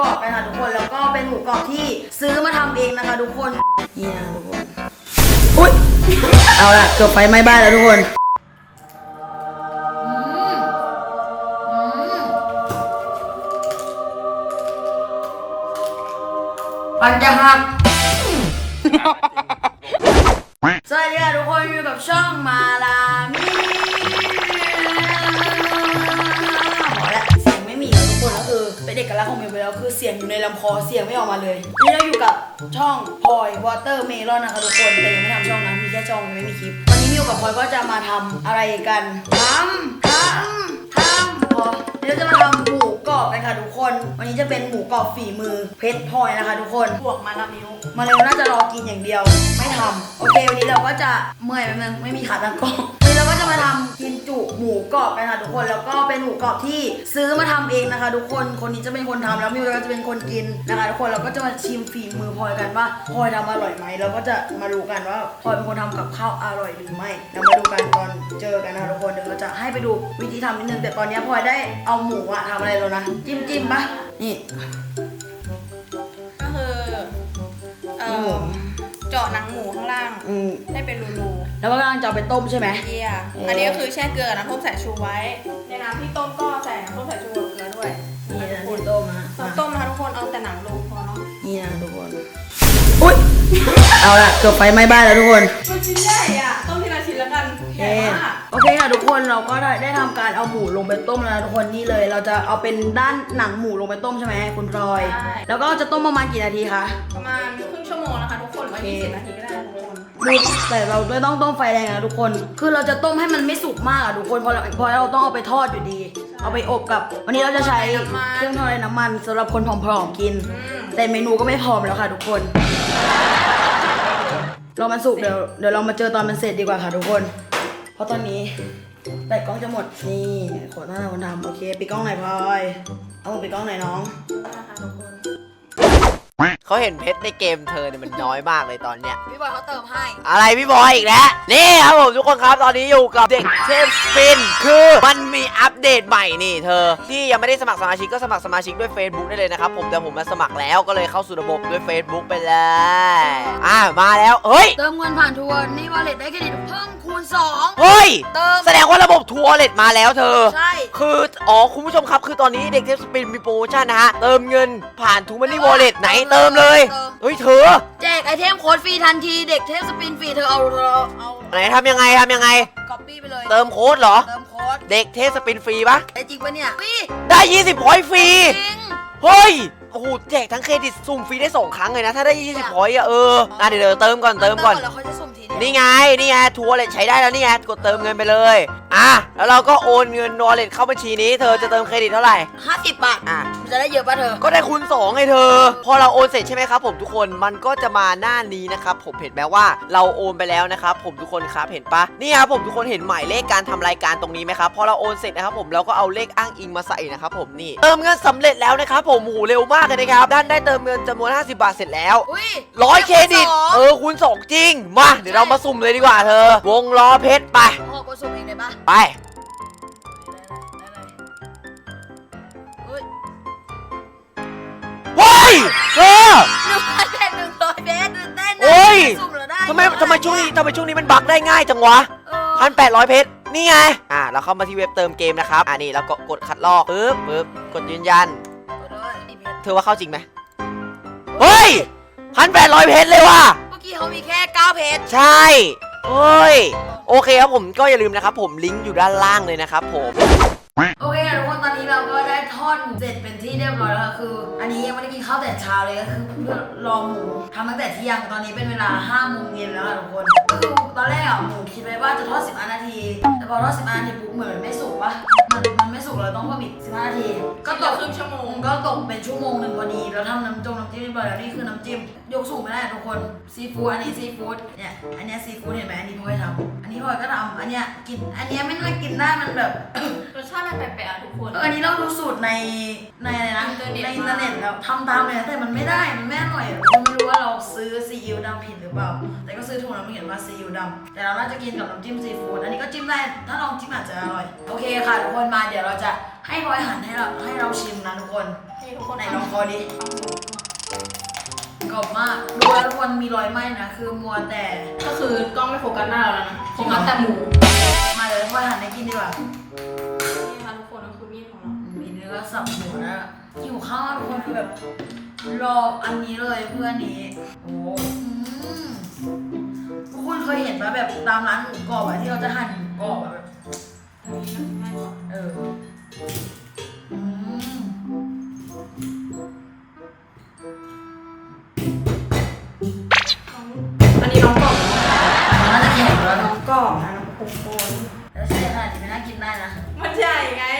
กรอบกันค่ะทุกคน แล้วก็เป็นหมูกรอบที่ซื้อมาทำเองนะคะ ทุกคนนี่นะทุกคน อุ้ย เอาละเกือบไฟไหม้บ้านแล้วทุกคนปันจะหักสวัสดีค่ะทุกคนอยู่กับช่องมาลามี เป็นเอกลักษณ์ของมิวไปแล้วคือเสียงอยู่ในลำคอเสียงไม่ออกมาเลยนี่เราอยู่กับช่องพลอยวอเตอร์เมลอนนะคะทุกคนแต่ยังไม่ทำช่องนะมีแค่ช่องยังไม่มีคลิปวันนี้มิวกับพลอยก็จะมาทำอะไรกันทำทำทำพอเดี๋ยวจะมาทำหมูกรอบกันค่ะทุกคน วันนี้จะเป็นหมูกรอบฝีมือเพชรพลอยนะคะทุกคนบวกมาลามิวมาเร็วน่าจะรอกินอย่างเดียว ไม่ทำโอเควันนี้เราก็จะเมื่อยแป๊บนึงไม่มีขาตั้งกล้องวันนี้เราก็จะมาทำกินจุ หมูกรอบกันค่ะทุกคนแล้วก็เป็นหมูกรอบที่ซื้อมาทำเองนะคะ ทุกคนคนนี้จะเป็นคนทำแล้วมิวก็จะเป็นคนกินนะคะทุกคนเราก็จะมาชิมฝีมือพลอยกันว่าพลอยทำอร่อยไหมเราก็จะมาดูกันว่าพลอยเป็นคนทำกับข้าวอร่อยหรือไม่เรามาดูกันตอนเจอกันนะคะทุกคนเดี๋ยวเราจะให้ไปดูวิธีทำนิดนึงแต่ตอนนี้พลอยได้เอาหมูอะทำอะไรแล้วนะจิ้มจิ้มๆปะนี่ก็คือเอ่นี่หมูอเจาะหนังหมูข้างล่างอืมให้เป็นรู แล้วก็กำลังจะเอาไปต้มใช่ไหมๆเยี่ยเอ๊ะอันนี้ก็คือแช่เกลือกับน้ำส้มสายชูไว้ ในน้ำที่ต้มก็ใส่น้ำส้มสายชูกับเกลือด้วยนี่นะที่ต้มนะตอนต้มนะคะทุกคนเอาแต่หนังรูพอเนาะนี่นะทุกคน อุ้ย เอาละเกือบไฟไหม้บ้านแล้วทุกคน มันชิ้นใหญ่อะต้มทีละชิ้นแล้วกันโอเคใหญ่มาก โอเคค่ะทุกคนเราก็ได้ได้ทำการเอาหมูลงไปต้มแล้วนะทุกคนนี่เลย เราจะเอาเป็นด้านหนังหมูลงไปต้มใช่ไหมคุณพลอยแล้วก็จะต้มประมาณกี่นาทีคะ ประมาณครึ่งชั่วโมงนะคะทุกคนหรือว่าโอเค20นาทีก็ได้นะทุกคนดูแต่เราไม่ต้องต้มไฟแรงนะทุกคน คือเราจะต้มให้มันไม่สุกมากอะทุกคนเพราะเราเพราะเราต้องเอาไปทอดอยู่ดี เอาไปอบกับ วันนี้เราจะใช้เครื่องทอดไร้น้ำมันสำหรับคนผอมๆกินอืมแต่เมนูก็ไม่พร้อมแล้วค่ะ ทุกคน เรามันสุกเดี๋ยวเดี๋ยวเรามาเจอตอนมันเสร็จดีกว่าค่ะทุกคน เพราะตอนนี้แบตกล้องจะหมดนี่ขอท่านคนทำโอเคปิดกล้องหน่อยพลอย เอามือปิดกล้องหน่อยน้องนะคะทุกคน เขาเห็นเพชรในเกมเธอเนี่ยมันน้อยมากเลยตอนเนี้ย พี่บอยเขาเติมให้ อะไรพี่บอยอีกแล้วนี่ครับผมทุกคนครับตอนนี้อยู่กับเด็กเทพสปิน คือมันมีอัปเดตใหม่นี่เธอ ที่ยังไม่ได้สมัครสมาชิกก็สมัครสมาชิกด้วย Facebook ได้เลยนะครับผมแต่ผมมาสมัครแล้วก็เลยเข้าสู่ระบบด้วย Facebook ไปเลยอ่ามาแล้วเฮ้ยเติมเงินผ่านทัวร์นี่วอลเล็ตได้เครดิตเพิ่มคูณเฮ้ย2เติม แสดงว่าระบบทัวร์เลตมาแล้วเธอ ใช่ คืออ๋อคุณผู้ชมครับคือตอนนี้เด็กเทพสปินมีโปรโมชั่นนะฮะเติมเงินผ่านทูมันนี่วอลเล็ตไหนเติมเลยเฮ้ยเธอแจกไอเทมโค้ดฟรีทันทีเด็กเทพสปินฟรีเธอเอาเธอเอาไหนทำยังไงทำยังไง ก๊อปปี้ไปเลยเติมโค้ดเหรอ เติมโค้ดเด็กเทพสปินฟรีปะได้จริงปะเนี่ยฟรีได้ 20พอยต์ฟรี จริงเฮ้ย โอ้โหแจกทั้งเครดิตสุ่มฟรีได้2ครั้งเลยนะ ถ้าได้ 20พอยต์อะเอออะเดี๋ยวเดี๋ยวเติมก่อนเติมก่อน แล้วเขาจะสุ่มทีเดียวนี่ไง นี่ไงทัวร์เลตใช้ได้แล้วนี่ไงกดเติมเงินไปเลย อะ แล้วเราก็โอนเงินวอลเล็ตเข้าบัญชีนี้ เธอจะเติมเครดิตเท่าไหร่ ห้าสิบบาทอะ มันจะได้เยอะปะเธอ ก็ได้คูณ2ไงเธอ พอเราโอนเสร็จใช่ไหมครับผมทุกคนมันก็จะมาหน้านี้นะครับผมเห็นไหมว่าเราโอนไปแล้วนะครับผมทุกคนครับเห็นปะนี่ครับผมทุกคนเห็นหมายเลขการทำรายการตรงนี้ไหมครับพอเราโอนเสร็จนะครับผมเราก็เอาเลขอ้างอิงมาใส่นะครับผมนี่เติมเงินสำเร็จแล้วนะครับผมโอ้โหเร็วมากเลยนะครับด้านได้เติมเงินจำนวน 50 บาทเสร็จแล้วอุ้ยร้อยเครดิตสองเออคูณ2จริง มาเดี๋ยวเรามาสุ่มเลยดีกว่าเธอ วงล้อเพชรไปพ่อก็สุ่มเองได้ปะไปเฮ้ยเฮ้ยเธอหนึ่งพันแปดหนึ่งร้อยเบสตื่นเต้นนะโอ้ยสุ่มแล้วได้ทำไมทำไมช่วงนี้ทำไมช่วงนี้มันบั๊กได้ง่ายจังวะเออพันแปดร้อยเพชรนี่ไง อ่า เราเข้ามาที่เว็บเติมเกมนะครับ อ่านี่เราก็กดคัดลอกปึ๊บปึ๊บ กดยืนยัน เอาเลยไอ้เพชรเธอว่าเข้าจริงไหมเฮ้ยพันแปดร้อยเพชรเลยว่ะ เมื่อกี้เขามีแค่เก้าเพชรใช่เฮ้ย โอเคครับผมก็อย่าลืมนะครับผมลิงก์อยู่ด้านล่างเลยนะครับผม โอเคค่ะทุกคนตอนนี้เราก็ได้ทอดหมูเสร็จเป็นที่เรียบร้อยแล้วค่ะคือ อันนี้ยังไม่ได้กินข้าวแต่เช้าเลยก็คือเพื่อรอหมูทำตั้งแต่เที่ยงตอนนี้เป็นเวลา5้าโมงเย็นแล้วค่ะทุกคนก็คือตอนแรกอะหมูคิดไว้ว่าจะทอด 15 นาที แต่พอทอด 15 นาทีปุ๊บเหมือนมันไม่สุกปะมันมันไม่ สุกเราต้องเพิ่มอีก15นาที ก็ตกครึ่งชั่วโมง ก็ตกเป็นชั่วโมงหนึ่งพอดีแล้วทำน้ำจงน้ำจิ้มเรียบร้อยแล้วนี่คือน้ำจิ้ม ยกสูงไม่ได้ทุกคน ซีฟู้ดอันนี้ซีฟู้ด เนี่ย อันเนี้ยซีฟู้ดเห็นไหมอันนี้พลอยทำอันนี้พลอยก็ทำอันเนี้ยกิน อันเนี้ยไม่น่ากินได้มันแบบร สชาติมันแปลกๆอะทุกคนเอออันนี้เราดูสูตรในในอะไรนะอินเทอร์เน็ตในอินเทอร์เน็ตแล้วทำตามเลยนะแต่มันไม่ได้มันไม่อร่อยเราไม่รู้ว่าเราซื้อซีอิ๊วดำผิดหรือเปล่า แต่ก็ซื้อถูกแล้วไม่เห็นว่าซีอิ๊วดำแต่เราน่าจะกินกับน้ำจิ้มซีฟู้ดอันนี้ก็จิ้มได้ถ้าลองจิ้มอาจจะอร่อยโอเคค่ะทุกคนมาเดี๋ยวเราจะให้พลอยหันให้เราให้เราชิมนะทุกคนนี่ทุกคนไหนลองคอดิกรอบมากดูแล้วทุกคนมีรอยไหม้นะคือมัวแต่ก็คือกล้องไม่โฟกัสหน้าเราแล้วนะโฟกัสแต่หมูมาเลยพลอยหันให้กินดีกว่า มีเนื้อสับหมูนะหิวข้าวทุกคนคือแบบรออันนี้เลยเพื่อนนี้ โอ้อืมทุกคนเคยเห็นปะแบบตามร้านหมูกรอบอะที่เขาจะหั่นหมูกรอบอะแบบอันนี้น่าจะง่ายกว่าเอออืมอันนี้น้องกรอบมันน่าจะแข็งแล้วน้เนาะองกรอบนะน้องโคนแล้วใช่ขนาดนี้ไม่น่ากินได้นะมันใหญ่ไงเอ้า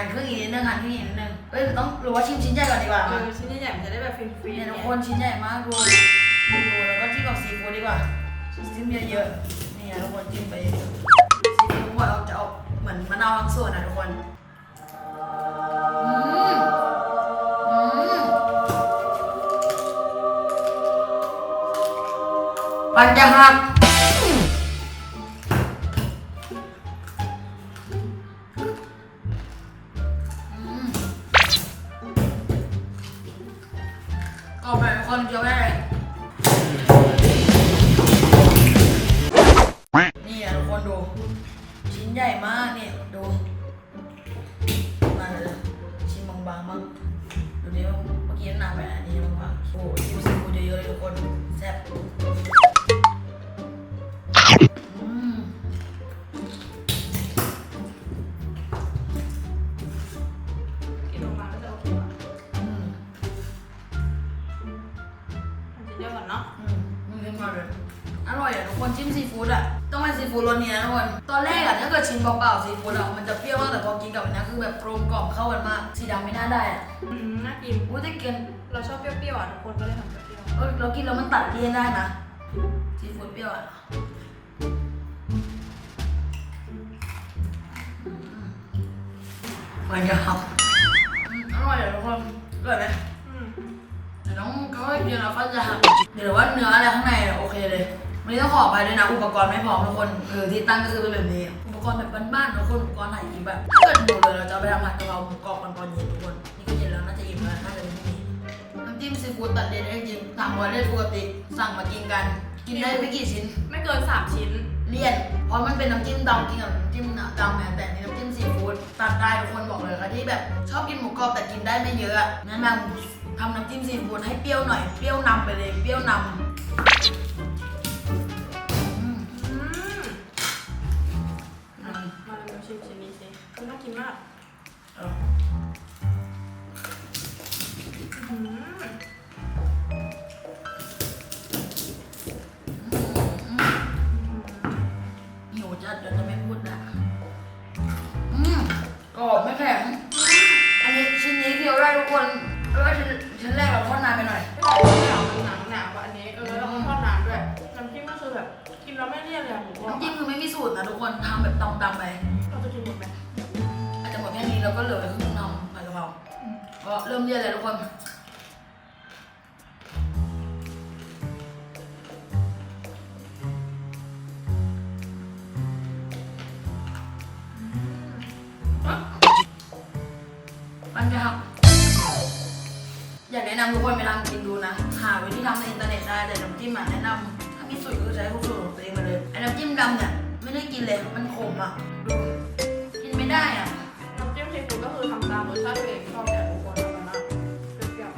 หั่นครึ่งอีกนิดนึงหั่นครึ่งอีกนิดนึงเอ้ยต้องรู้ว่าชิ้นชิ้นใหญ่ก่อนดีกว่าเอมาอชิ้นใหญ่ๆมันจะได้แบบฟินๆเนี่ยทุกคนชิ้นใหญ่มากดูดูแล้วก็จิ้มกับซีฟู้ดดีกว่าจิ้มเยอะๆนี่นะทุกคนจิ้มไปเยอะๆซีฟู้ดว่าเอาจะเอาเหมือนมะนาวทั้งส่วนนะทุกคนอืมอืมปันจะหัก คนเคี้ยวไม่ได้เลย ต้องเป็นซีฟู้ดรสนี้นะทุกคน ตอนแรกอะถ้าเกิดชิมเปล่าๆซีฟู้ดอะมันจะเปรี้ยวมากแต่พอกินกับอันนี้คือแบบกลมกล่อมเข้ากันมาก สีดำไม่น่าได้อะอืมน่ากิน อุ้ยแต่กินเราชอบเปรี้ยวๆอะทุกคนก็เลยทำเปรี้ยวเออเรากินแล้วมันตัดเลี่ยนได้นะซีฟู้ดเปรี้ยวอะอืมมันจะหับอืมอร่อยอะทุกคนอร่อยไหมๆอืม เดี๋ยวน้องเขาให้กินแล้วก็จะหักเดี๋ยวว่าเนื้ออะไรข้างในอะโอเคเลย วันนี้ต้องขอไปด้วยนะ อุปกรณ์ไม่พร้อมทุกคนเออที่ตั้งก็คือเป็นแบบนี้ อุปกรณ์แบบบ้านๆทุกคนอุปกรณ์ไหนอีแบบถ้าเกิดหมดเลยเราจะเอาไปทำผัดกะเพราหมูกรอบกันตอนเย็นทุกคนนี่ก็เย็นแล้วน่าจะอิ่มแล้วน่าจะเป็นพรุ่งนี้น้ำจิ้มซีฟู้ดตัดเด็ดได้จริงสั่งไว้ได้ปกติสั่งมากินกัน กินได้ไม่กี่ชิ้นไม่เกินสามชิ้น เลี่ยนเพราะมันเป็นน้ำจิ้มดำกินกับน้ำจิ้มดำเนี่ยแต่นี่น้ำจิ้มซีฟู้ดตัดได้ทุกคนบอกเลยค่ะที่แบบ ชอบกินหมูกรอบแต่กินได้ไม่เยอะอะแนะนำทำน้ำจิ้มซีฟู้ดให้เปรี้ยวหน่อย เปรี้ยวนำไปเลย เปรี้ยวน หิวจัดเดี๋ยวจะไม่พูดนะอืมกรอบไม่แข็ง อันนี้ชิ้นนี้เคี้ยวได้ทุกคนแล้วก็ชิ้นชิ้นแรกเราทอดนานไปหน่อย หนาวหนาวหนาวกว่าอันนี้เออแล้วก็ทอดนานด้วยน้ำจิ้มก็คือแบบกินแล้วไม่เลี่ยนเลยอะหมูกรอบน้ำจิ้มคือไม่มีสูตรนะทุกคนทำแบบตำๆไป เราจะกินหมดไหมอาจจะหมดแค่นี้แล้วก็เหลือไว้ครึ่งทำผัดกะเพราก็เริ่มเรียนเลยทุกคนมัน อยากแนะนำทุกคนไปทำกินดูนะ หาวิธีทำในอินเทอร์เน็ตได้แต่น้ำจิ้มอะแนะนำถ้ามีสูตรก็ใช้พวกสูตรของตัวเองมาเลยไอ้น้ำจิ้มดำเนี่ยไม่ได้กินเลยมันขมอะดูกินไม่ได้อะน้ำจิ้มซีฟู้ดก็คือทำตามรสชาติตัวเองชอบแต่ทุกคนทำมาเปรี้ยว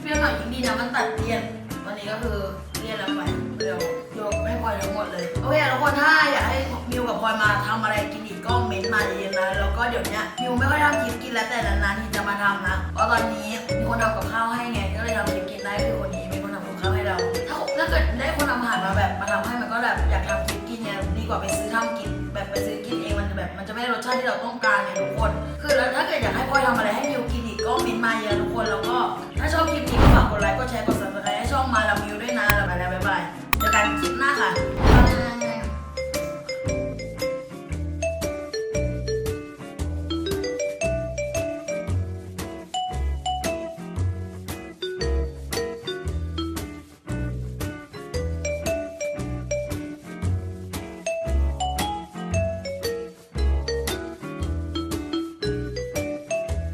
เปรี้ยวหน่อยยิ่งดีนะมันตัดเลี่ยน วันนี้ก็คือเลี่ยนแล้วไปเดี๋ยวยกให้พลอยทั้งหมดเลยโอเคทุกคนถ้าอยากให้มิวกับพลอยมาทำอะไรกินอีกก็เม้นต์มาเยอะๆนะแล้วก็เดี๋ยวเนี้ยมิวไม่ค่อยทำคลิปกินแล้วแต่นานๆที่จะมาทำนะเพราะตอนนี้มีคนทำกับข้าวให้ไงก็เลยทำคลิปกินได้คือคนนี้มีคนทำกับข้าวให้เรา ถ้าถ้าเกิดได้คนทำอาหารมาแบบมาทำให้มันก็แบบอยากทำคลิปกินเนี่ยดีกว่าไปซื้อทำกินแบบไปซื้อกินเองมันจะแบบมันจะไม่ได้รสชาติที่เราต้องการเนี่ยทุกคน คือแล้วถ้าเกิดอยากให้พลอยทำอะไรให้มิวกินอีกก็เม้นต์มาเยอะทุกคนแล้วก็ ช่องมาลามิวด้วยนะ